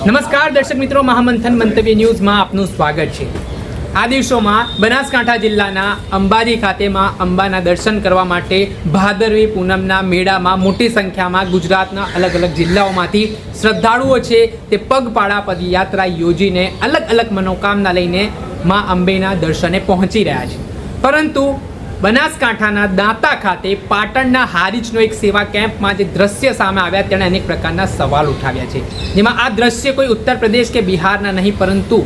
નમસ્કાર, દર્શક મિત્રો, મહામંથન મંતવ્ય ન્યૂઝમાં આપનું સ્વાગત છે. આ દિવસોમાં બનાસકાંઠા જિલ્લાના અંબાજી ખાતેમાં અંબાના દર્શન કરવા માટે ભાદરવી પૂનમના મેળામાં મોટી સંખ્યામાં ગુજરાતના અલગ અલગ જિલ્લાઓમાંથી શ્રદ્ધાળુઓ છે તે પગપાળા પદયાત્રા યોજીને અલગ અલગ મનોકામના લઈને માં અંબેના દર્શને પહોંચી રહ્યા છે. પરંતુ બનાસકાંઠાના દાંતા ખાતે પાટણના હારીજનો એક સેવા કેમ્પમાં જે દ્રશ્ય સામે આવ્યા તેણે અનેક પ્રકારના સવાલ ઉઠાવ્યા છે. જેમાં આ દ્રશ્ય કોઈ ઉત્તર પ્રદેશ કે બિહારના નહીં, પરંતુ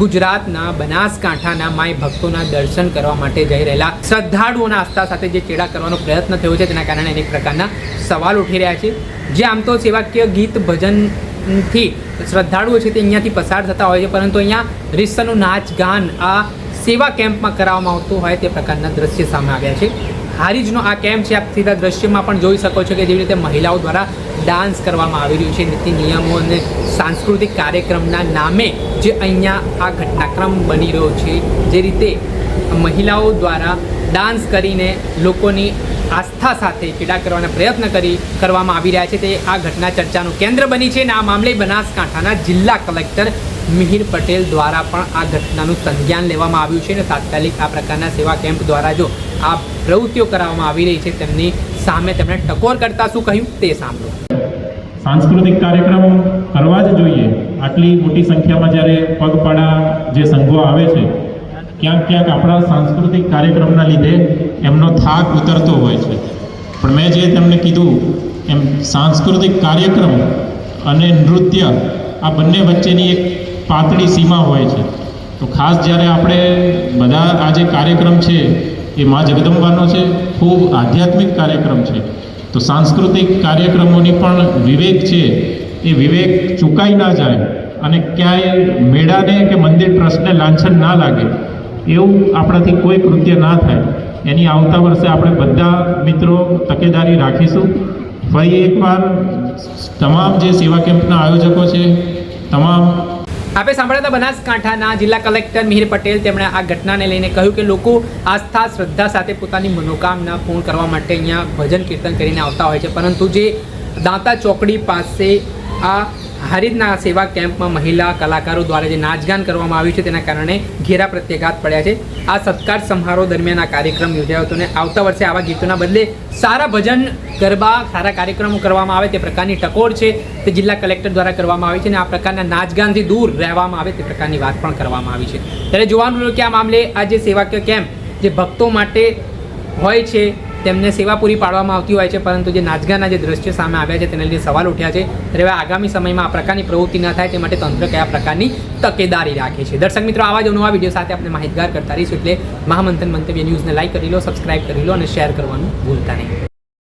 ગુજરાતના બનાસકાંઠાના માય ભક્તોના દર્શન કરવા માટે જઈ રહેલા શ્રદ્ધાળુઓના આસ્થા સાથે જે ચેડા કરવાનો પ્રયત્ન થયો છે, તેના કારણે અનેક પ્રકારના સવાલ ઉઠી રહ્યા છે. જે આમ તો સેવાકીય ગીત ભજનથી શ્રદ્ધાળુઓ છે તે અહીંયાથી પસાર થતા હોય છે, પરંતુ અહીંયા રીસનું નાચ ગાન આ સેવા કેમ્પમાં કરાવવામાં આવતું હોય તે પ્રકારના દ્રશ્ય સામે આવ્યા છે. હારીજનો આ કેમ્પ છે, આપ સીધા દ્રશ્યમાં પણ જોઈ શકો છો કે જેવી રીતે મહિલાઓ દ્વારા ડાન્સ કરવામાં આવી રહ્યું છે. નીતિ નિયમો અને સાંસ્કૃતિક કાર્યક્રમના નામે જે અહીંયા આ ઘટનાક્રમ બની રહ્યો છે, જે રીતે મહિલાઓ દ્વારા ડાન્સ કરીને લોકોની આસ્થા સાથે ચેડા કરવાના પ્રયત્ન કરી કરવામાં આવી રહ્યા છે. તે આ ઘટના ચર્ચાનું કેન્દ્ર બની છે અને આ મામલે બનાસકાંઠાના જિલ્લા કલેક્ટર મિહિર પટેલ દ્વારા પણ આ ઘટનાનું સંજ્ઞાન લેવામાં આવ્યું છે અને તાત્કાલિક આ પ્રકારના સેવા કેમ્પ દ્વારા જો આ પ્રવૃત્તિઓ કરાવવામાં આવી રહી છે, તેમની સામે તેમણે ટકોર કરતા શું કહ્યું તે સાંભળો. સાંસ્કૃતિક કાર્યક્રમ કરવા જ જોઈએ. આટલી મોટી સંખ્યામાં જ્યારે પગપાળા જે સંઘો આવે છે, ક્યાંક ક્યાંક આપણા સાંસ્કૃતિક કાર્યક્રમના લીધે એમનો થાક ઉતરતો હોય છે. પણ મેં જે તમને કીધું, એમ સાંસ્કૃતિક કાર્યક્રમ અને નૃત્ય આ બંને વચ્ચેની એક પાતળી સીમા હોય છે. તો ખાસ જ્યારે આપણે બધા આ જે કાર્યક્રમ છે એ મા જગદંબાનો છે, ખૂબ આધ્યાત્મિક કાર્યક્રમ છે. તો સાંસ્કૃતિક કાર્યક્રમોની પણ વિવેક છે, એ વિવેક ચૂકાઈ ના જાય અને ક્યાંય મેળાને કે મંદિર ટ્રસ્ટને લાંછન ના લાગે, એવું આપણાથી કોઈ કૃત્ય ના થાય. એની આવતા વર્ષે આપણે બધા મિત્રો તકેદારી રાખીશું. ફરી એકવાર, તમામ જે સેવા કેમ્પના આયોજકો છે, તમામ આપે સાંભળ્યા હતા બનાસકાંઠાના જિલ્લા કલેક્ટર મિહિર પટેલ તેમણે આ ઘટનાને લઈને કહ્યું કે લોકો આસ્થા, શ્રદ્ધા સાથે પોતાની મનોકામના પૂર્ણ કરવા માટે અહીંયા ભજન કીર્તન કરીને આવતા હોય છે. પરંતુ જે દાંતા ચોકડી પાસે આ હારીજના સેવા કેમ્પમાં મહિલા કલાકારો દ્વારા જે નાચગાન કરવામાં આવ્યું છે, તેના કારણે ઘેરા પ્રત્યાઘાત પડ્યા છે. આ સત્કાર સમારોહ દરમિયાન આ કાર્યક્રમ યોજાયો હતો અને આવતા વર્ષે આવા ગીતોના બદલે સારા ભજન ગરબા, સારા કાર્યક્રમો કરવામાં આવે, તે પ્રકારની ટકોર છે, તે જિલ્લા કલેક્ટર દ્વારા કરવામાં આવી છે અને આ પ્રકારના નાચગાનથી દૂર રહેવામાં આવે, તે પ્રકારની વાત પણ કરવામાં આવી છે. ત્યારે જોવાનું રહ્યું કે આ મામલે આ જે સેવાકીય કેમ્પ જે ભક્તો માટે હોય છે તેમને સેવા પૂરી પાડવામાં આવતી હોય છે, પરંતુ જે નાચગાના જે દ્રશ્ય સામે આવ્યા છે, તેને લીધે સવાલ ઉઠ્યા છે. ત્યારે આગામી સમયમાં આ પ્રકારની પ્રવૃત્તિ ન થાય તે માટે તંત્ર કયા પ્રકારની તકેદારી રાખે છે. દર્શક મિત્રો, આવા જ નવા વીડિયો સાથે આપણે માહિતગાર કરતા રહીશું એટલે મહામંથન મંતવ્ય ન્યૂઝને લાઇક કરી લો, સબસ્ક્રાઇબ કરી લો અને શેર કરવાનું ભૂલતા નહીં.